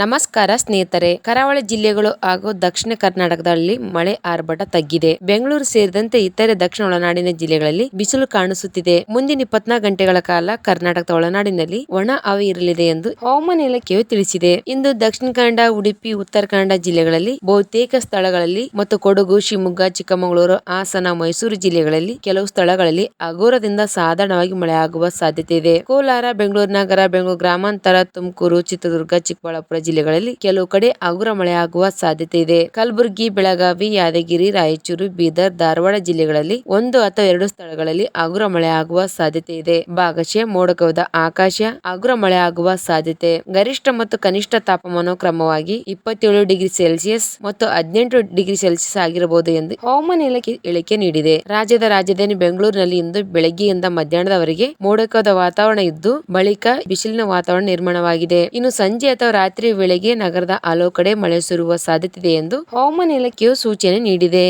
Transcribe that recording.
ನಮಸ್ಕಾರ ಸ್ನೇಹಿತರೆ. ಕರಾವಳಿ ಜಿಲ್ಲೆಗಳು ಹಾಗೂ ದಕ್ಷಿಣ ಕರ್ನಾಟಕದಲ್ಲಿ ಮಳೆ ಆರ್ಭಟ ತಗ್ಗಿದೆ. ಬೆಂಗಳೂರು ಸೇರಿದಂತೆ ಇತರೆ ದಕ್ಷಿಣ ಒಳನಾಡಿನ ಜಿಲ್ಲೆಗಳಲ್ಲಿ ಬಿಸಿಲು ಕಾಣಿಸುತ್ತಿದೆ. ಮುಂದಿನ ಇಪ್ಪತ್ನಾಲ್ಕು ಗಂಟೆಗಳ ಕಾಲ ಕರ್ನಾಟಕದ ಒಳನಾಡಿನಲ್ಲಿ ಒಣ ಹವೆ ಇರಲಿದೆ ಎಂದು ಹವಾಮಾನ ಇಲಾಖೆಯು ತಿಳಿಸಿದೆ. ಇಂದು ದಕ್ಷಿಣ ಕನ್ನಡ, ಉಡುಪಿ, ಉತ್ತರ ಕನ್ನಡ ಜಿಲ್ಲೆಗಳಲ್ಲಿ, ಬಹುತೇಕ ಸ್ಥಳಗಳಲ್ಲಿ ಮತ್ತು ಕೊಡಗು, ಶಿವಮೊಗ್ಗ, ಚಿಕ್ಕಮಗಳೂರು, ಹಾಸನ, ಮೈಸೂರು ಜಿಲ್ಲೆಗಳಲ್ಲಿ ಕೆಲವು ಸ್ಥಳಗಳಲ್ಲಿ ಅಘೋರದಿಂದ ಸಾಧಾರಣವಾಗಿ ಮಳೆ ಆಗುವ ಸಾಧ್ಯತೆ ಇದೆ. ಕೋಲಾರ, ಬೆಂಗಳೂರು ನಗರ, ಬೆಂಗಳೂರು ಗ್ರಾಮಾಂತರ, ತುಮಕೂರು, ಚಿತ್ರದುರ್ಗ, ಚಿಕ್ಕಬಳ್ಳಾಪುರ ಜಿಲ್ಲೆಗಳಲ್ಲಿ ಕೆಲವು ಕಡೆ ಹಗುರ ಮಳೆಯಾಗುವ ಸಾಧ್ಯತೆ ಇದೆ. ಕಲಬುರಗಿ, ಬೆಳಗಾವಿ, ಯಾದಗಿರಿ, ರಾಯಚೂರು, ಬೀದರ್, ಧಾರವಾಡ ಜಿಲ್ಲೆಗಳಲ್ಲಿ ಒಂದು ಅಥವಾ ಎರಡು ಸ್ಥಳಗಳಲ್ಲಿ ಹಗುರ ಮಳೆ ಆಗುವ ಸಾಧ್ಯತೆ ಇದೆ. ಭಾಗಶಃ ಮೋಡ ಕವಿದ ಆಕಾಶ ಹಗುರ ಮಳೆ ಆಗುವ ಸಾಧ್ಯತೆ. ಗರಿಷ್ಠ ಮತ್ತು ಕನಿಷ್ಠ ತಾಪಮಾನ ಕ್ರಮವಾಗಿ ಇಪ್ಪತ್ತೇಳು ಡಿಗ್ರಿ ಸೆಲ್ಸಿಯಸ್ ಮತ್ತು ಹದಿನೆಂಟು ಡಿಗ್ರಿ ಸೆಲ್ಸಿಯಸ್ ಆಗಿರಬಹುದು ಎಂದು ಹವಾಮಾನ ಇಲಾಖೆ ಹೇಳಿಕೆ ನೀಡಿದೆ. ರಾಜ್ಯದ ರಾಜಧಾನಿ ಬೆಂಗಳೂರಿನಲ್ಲಿ ಇಂದು ಬೆಳಗ್ಗೆಯಿಂದ ಮಧ್ಯಾಹ್ನದವರೆಗೆ ಮೋಡಕದ ವಾತಾವರಣ ಇದ್ದು, ಬಳಿಕ ಬಿಸಿಲಿನ ವಾತಾವರಣ ನಿರ್ಮಾಣವಾಗಿದೆ. ಇನ್ನು ಸಂಜೆ ಅಥವಾ ರಾತ್ರಿ ವೇಳೆಗೆ ನಗರದ ಹಲವು ಕಡೆ ಮಳೆ ಸುರಿಯುವ ಸಾಧ್ಯತೆ ಇದೆ ಎಂದು ಹವಾಮಾನ ಇಲಾಖೆಯು ಸೂಚನೆ ನೀಡಿದೆ.